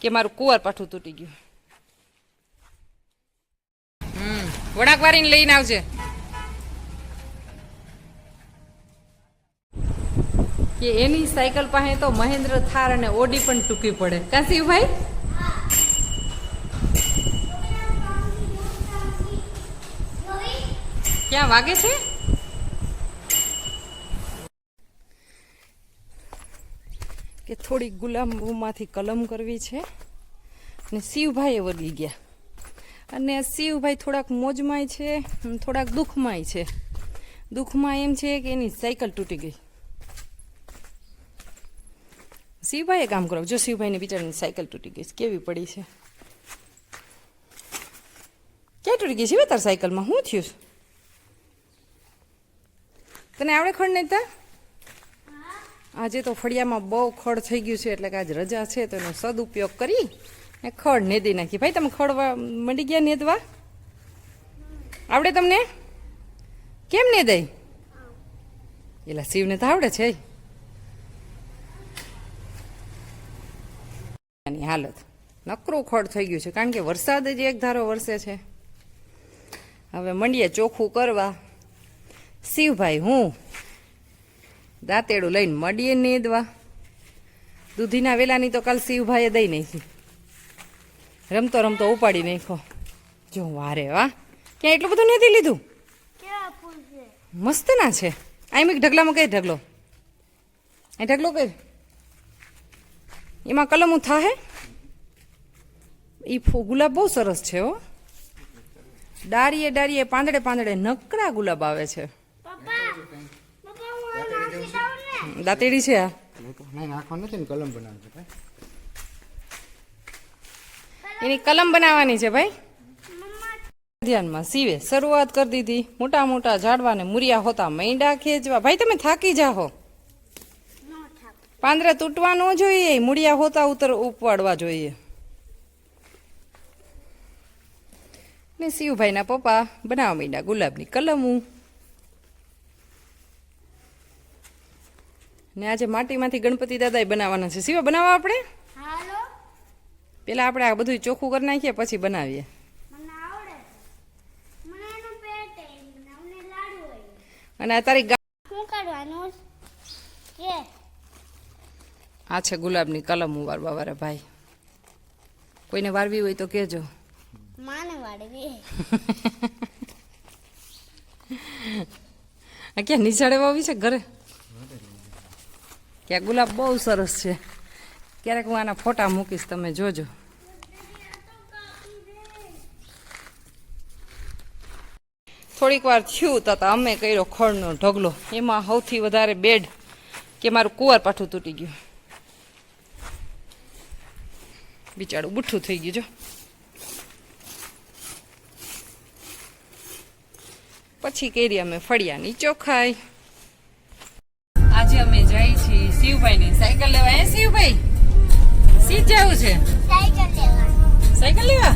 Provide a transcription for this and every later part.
કે મારું કુંવર પાઠું તૂટી ગયું. હમ, વળાક વારીને લઈને આવજે. કે એની સાયકલ પાસે તો મહેન્દ્ર થાર અને ઓડી પણ ટૂંકી પડે. કાંસીભાઈ ક્યાં વાગે છે? કે થોડી ગુલામમાંથી કલમ કરવી છે. અને શિવભાઈએ વળી ગયા. અને શિવભાઈ થોડાક મોજમાંય છે થોડાક દુઃખમાંય છે. દુઃખમાં એમ છે કે એની સાયકલ તૂટી ગઈ. શિવભાઈએ કામ કરો. જો શિવભાઈની બિચારાની સાયકલ તૂટી ગઈ કેવી પડી છે? ક્યાં તૂટી ગઈ છે તાર સાયકલમાં? શું થયું? તને આવડે ખડ નહીં તા? આજે તો ફળિયામાં બહુ ખડ થઈ ગયું છે એટલે કે આજ રજા છે, તો એનો સદુપયોગ કરી ને ખડ નેદી નાખી. ભાઈ, તમે ખડ મંડી ગયા નેદવા? આવડે તમને? કેમ નેદાય? એલા, શિવને તો આવડે છે. આની હાલત. નકરું ખડ થઈ ગયું છે, કારણ કે વરસાદ જ એક ધારો વરસે છે. હવે મંડીએ ચોખ્ખું કરવા. શિવભાઈ, હું? દાંતેડું લઈને મડીએ નેદવા. દૂધીના વેલાની તો કાલ શિવભાઈએ દઈ નાખી. રમતો રમતો ઉપાડી નાખો જો વારે વાહ ક્યાં એટલું બધું નથી લીધું? મસ્ત ના છે? આમ એક ઢગલામાં કઈ ઢગલો? એ ઢગલો કઈ? એમાં કલમ થાહે? એ ગુલાબ બહુ સરસ છે હો. ડારીએ ડારીએ પાંદડે પાંદડે નકરા ગુલાબ આવે છે પપ્પા પપ્પા હું આ નાખી દઉં ને દાંતેડી છે આ. એની કલમ બનાવવાની છે ભાઈ? ધ્યાનમાં સીવે શરૂઆત કરી દીધી. મોટા મોટા ઝાડવા ને મૂરિયા હોતા મૈંડા ખેંચવા. ભાઈ તમે થાકી જાહો. પાંદરા તૂટવા ન જોઈએ મૂળિયા હોતા ઉતર ઉપાડવા જોઈએ. ને શિવભાઈના પપ્પા બનાવવા માંડ્યા ગુલાબની કલમું. ને આજે માટીમાંથી ગણપતિ દાદા બનાવવાના છે. શિવા બનાવવા આપણે? પેલા આપણે આ બધું ચોખ્ખું કરી નાખીએ પછી બનાવીએ. અને તારી આ છે ગુલાબની કલમ વારવા વારે ભાઈ. કોઈને વારવી હોય તો માને વાડવી આ ક્યાં નિશાળે વાવી છે ઘરે? ક્યાં ગુલાબ બહુ સરસ છે. ક્યારેક હું આના ફોટા મૂકીશ, તમે જોજો. થોડીક વાર થયું તો અમે કર્યો ખડનો ઢગલો. એમાં સૌથી વધારે બેડ કે મારું કુંવર પાઠું તૂટી ગયું. બિચારું બુઠ્ઠું થઈ ગયું, જો. પછી કરી અમે ફળિયાની ચોખાઈ. આજે અમે જઈ છીએ શિવભાઈની. સાયકલ લેવા. એ શિવભાઈ? સીધ જવું છે? સાયકલ લેવા. સાયકલ લેવા?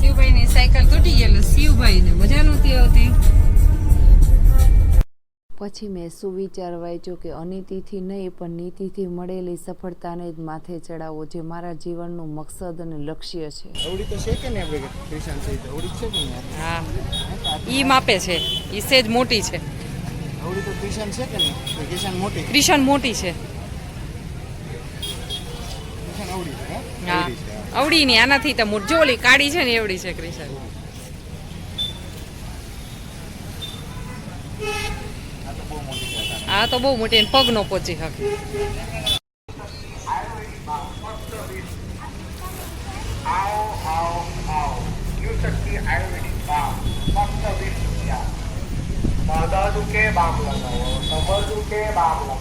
શિવભાઈની સાયકલ તૂટી ગયેલી. શિવભાઈને મજા નહોતી આવતી. પછી મેં સુવિચાર વાંચ્યો કે અનીતિથી નહીં પણ નીતિથી મળેલી સફળતાને જ માથે ચડાવવો જે મારા જીવનનું મકસદ અને લક્ષ્ય છે. અવડી તો છે કે નહીં? આપણે ક્રિશાન છે અવડી છે કે નહીં? હા. ઈ માપે છે. ઈ સેજ મોટી છે. તો ક્રિશાન છે કે નહીં? તો મોટી? છે. હા? અવડી ની આનાથી તો મોટી જો કાળી છે ને એવડી છે ક્રિશન. આ તો બહુ મોટી છે આ. આ તો બહુ મોટી એને પગ નો પહોંચી શકે આવો આવો આવો. યુ શક્તિ આયુર્વેદિક ફક્ત વીસ દાદા દુખે બામ લગાવો કમર દુખે માથું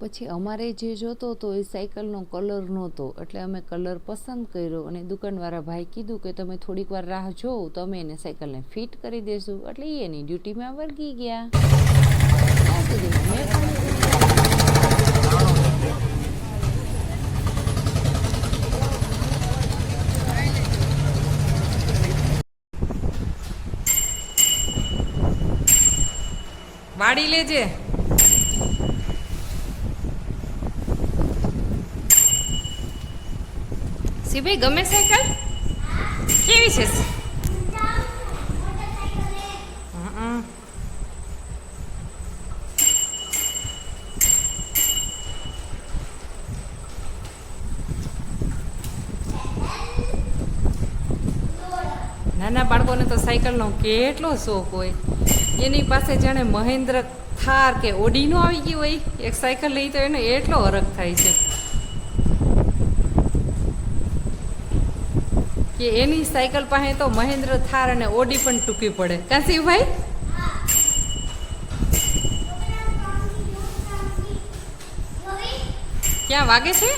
પછી અમારે જે જોતો હતો એ સાયકલનો કલર નહોતો, એટલે અમે કલર પસંદ કર્યો અને દુકાનવાળા ભાઈ કીધું કે તમે થોડીક વાર રાહ જોવો, તો અમે એને સાયકલને ફિટ કરી દેશું, એટલે એ એની ડ્યુટીમાં વર્ગી ગયા. વાળી લેજે. શિવભાઈ ગમે સાયકલ? કેવી છે? બાળકોને તો સાયકલનો કેટલો શોખ હોય. એની પાસે જાણે મહેન્દ્ર થાર કે ઓડીનો આવી ગયું હોય, એક સાયકલ લઈ તો એને એટલો હરખ થાય છે. કે એની સાયકલ પાસે તો મહેન્દ્ર થાર અને ઓડી પણ ટૂંકી પડે. કાશીભાઈ ક્યાં વાગે છે?